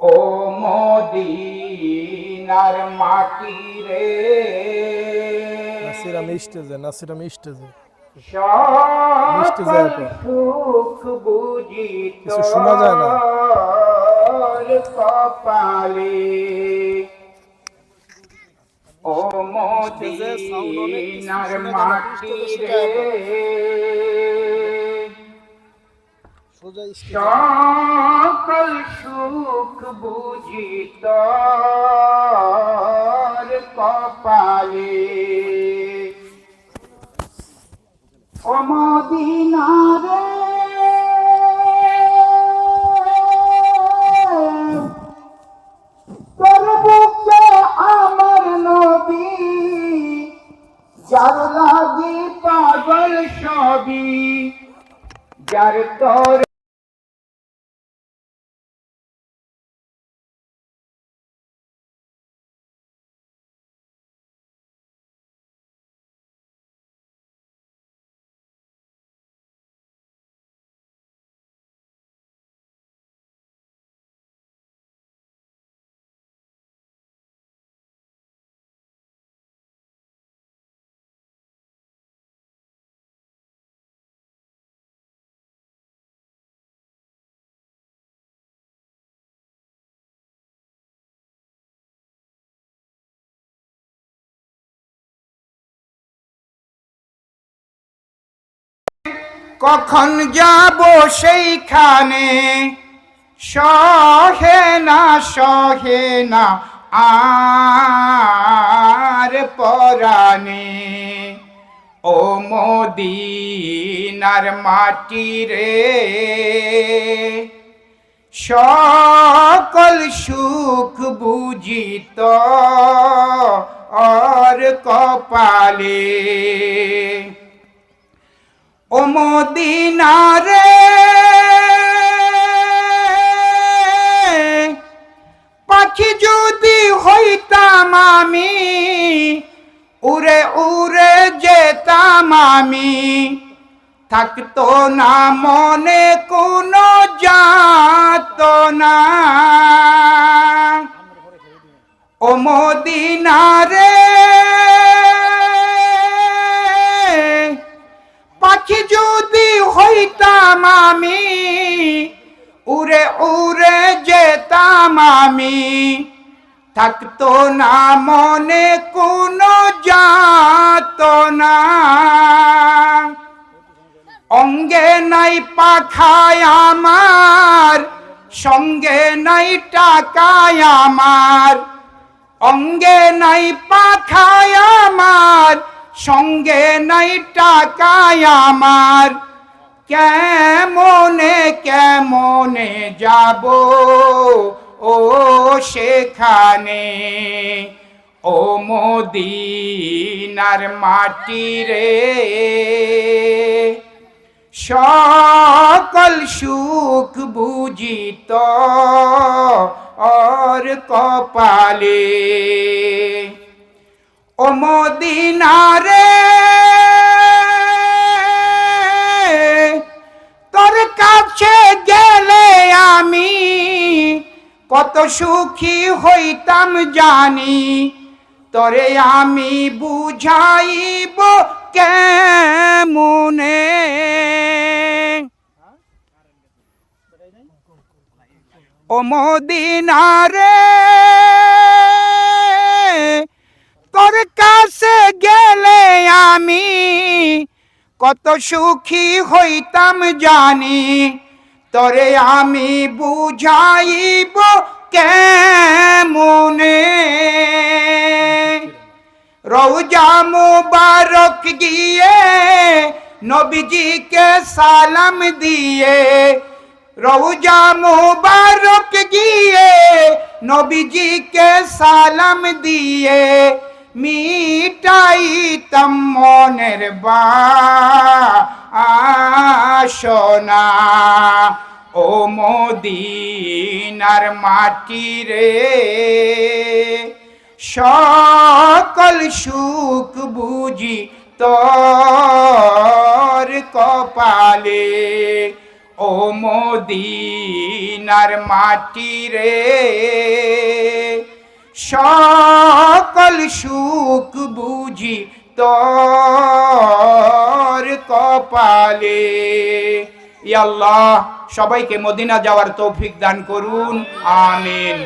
ও মদিনার মাটি রে। নাসির আমি স্টেজে নাসির আমি স্টেজে। কিছু শোনা যায় না। কপালে। ও মদিনার মাটি রে। স্টেজে সকল সুখ বুঝি তোর কপালে নবী যার লাগি পাগল সবই যার তোর কখন যাব সেইখানে? সহে না সহে না, আর পরাণে। ও মদিনার মাটি রে, সকল সুখ বুঝিত আর কপালে। ও মদিনারে। পাখি যদি হইতাম আমি, উড়ে উড়ে যেতাম আমি। থাকতো না মনে, কোনো যাত না। ও পাখি যদি হইতাম আমি, উড়ে উড়ে যেতাম আমি। থাকতো না মনে কোনো যাত না অঙ্গে নাই পাখায় আমার, সঙ্গে নাই টাকায় আমার। অঙ্গে নাই পাখায় আমার সঙ্গে নাই টাকায় আমার। কেমনে কেমনে যাব? ও সেখানে। ও মদিনার মাটি রে সকল সুখ বুঝিত আর কপালে। ও মদিনারে, তোর কাছে গেলে আমি কত সুখী হইতাম জানি। তরে আমি বুঝাইব কেমনে? ও মদিনারে তোর কাছে গেলে আমি কত সুখী হইতাম জানি। তরে আমি বুঝাইব কেমনে? রৌজা মুবারক গিয়ে নবীজিকে সালাম দিয়ে রৌজা মুবারক গিয়ে নবীজিকে সালাম দিয়ে মিটাই মনের বাসনা। ও মদিনার মাটি রে, সকল সুখ বুঝি তোর কপালে। ও মদিনার মাটি রে সকল সুখ বুঝি তোর কপালে। আল্লাহ সবাইকে মদিনা যাওয়ার তৌফিক দান করুন আমিন।